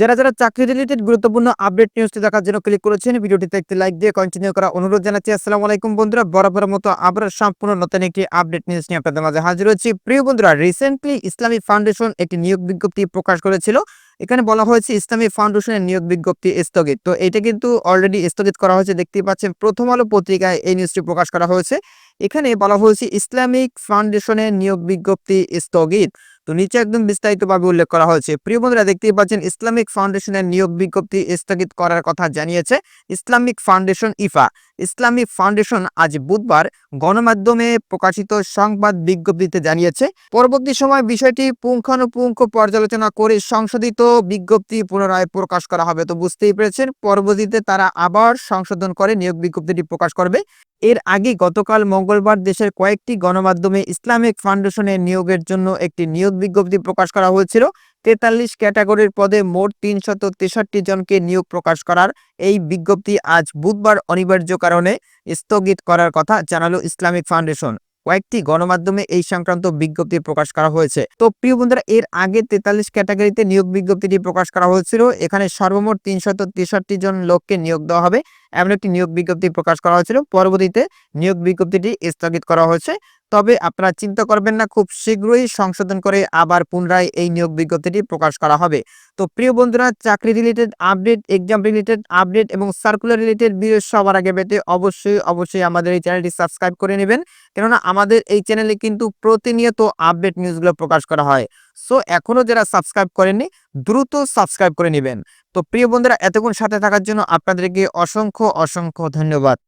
যারা যারা চাকরি রিলেটেড গুরুত্বপূর্ণ আপডেট নিউজটি দেখার জন্য ক্লিক করেছেন, ভিডিওটিতে একটি লাইক দিয়ে কন্টিনিউ করা অনুরোধ জানাচ্ছি। আসসালামু আলাইকুম বন্ধুরা বরাবর মতো আবার সম্পূর্ণ নতুন একটি আপডেট নিউজ নিয়ে আপনাদের মাঝে হাজির হচ্ছি প্রিয় বন্ধুরা রিসেন্টলি ইসলামী ফাউন্ডেশন একটি নিয়োগ বিজ্ঞপ্তি প্রকাশ করেছিল। এখানে বলা হয়েছে ইসলামী ফাউন্ডেশনের নিয়োগ বিজ্ঞপ্তি স্থগিত। তো এটা কিন্তু অলরেডি স্থগিত করা হয়েছে, দেখতেই পাচ্ছেন প্রথম আলো পত্রিকায় এই নিউজটি প্রকাশ করা হয়েছে। এখানে বলা হয়েছে ইসলামিক ফাউন্ডেশনের নিয়োগ বিজ্ঞপ্তি স্থগিত। তো নিচে একদম বিস্তারিতভাবে উল্লেখ করা হয়েছে। প্রিয় বন্ধুরা, দেখতেই পাচ্ছেন, ইসলামিক ফাউন্ডেশনের নিয়োগ বিজ্ঞপ্তি স্থগিত করার কথা জানিয়েছে Islamic foundation IFA. Islamic foundation আজ বুধবার গণমাধ্যমে প্রকাশিত সংবাদ বিজ্ঞপ্তিতে জানিয়েছে, পরবর্তী সময় বিষয়টি পুঙ্খানুপুঙ্খ পর্যালোচনা করে সংশোধিত বিজ্ঞপ্তি পুনরায় প্রকাশ করা হবে। তো বুঝতেই পেরেছেন, পরবর্তীতে তারা আবার সংশোধন করে নিয়োগ বিজ্ঞপ্তিটি প্রকাশ করবে। এর আগে গতকাল মঙ্গলবার দেশের কয়েকটি গণমাধ্যমে ইসলামিক ফাউন্ডেশনের নিয়োগের জন্য একটি নিয়োগ বিজ্ঞপ্তি প্রকাশ করা হয়েছিল। তেতাল্লিশ ক্যাটাগরির পদে মোট তিনশত তেষট্টি জনকে নিয়োগ প্রকাশ করার এই বিজ্ঞপ্তি আজ বুধবার অনিবার্য কারণে স্থগিত করার কথা জানালো ইসলামিক ফাউন্ডেশন। কয়েকটি গণমাধ্যমে এই সংক্রান্ত বিজ্ঞপ্তি প্রকাশ করা হয়েছে। তো প্রিয় বন্ধুরা, এর আগে তেতাল্লিশ ক্যাটাগরিতে নিয়োগ বিজ্ঞপ্তিটি প্রকাশ করা হয়েছিল। এখানে সর্বমোট তিনশত তেষট্টি জন লোককে নিয়োগ দেওয়া হবে। এমন একটি নিয়োগ বিজ্ঞপ্তি প্রকাশ করা হয়েছিল। পরবর্তীতে নিয়োগ বিজ্ঞপ্তিটি স্থগিত করা হয়েছে। তবে আপনারা চিন্তা করবেন না, খুব শীঘ্রই সংশোধন করে আবার পুনরায় এই নিয়োগ বিজ্ঞপ্তিটি প্রকাশ করা হবে। তো প্রিয় বন্ধুরা, চাকরি related update, exam related update এবং সার্কুলার রিলেটেড ভিডিও সবার আগে পেতে অবশ্যই অবশ্যই আমাদের এই চ্যানেলটি সাবস্ক্রাইব করে নেবেন। কেননা আমাদের এই চ্যানেলে কিন্তু প্রতিনিয়ত আপডেট নিউজগুলো প্রকাশ করা হয়। সো এখনও যারা সাবস্ক্রাইব করেননি, দ্রুত সাবস্ক্রাইব করে নেবেন। তো, প্রিয় বন্ধুরা, এতক্ষণ সাথে থাকার জন্য আপনাদেরকে অসংখ্য অসংখ্য ধন্যবাদ।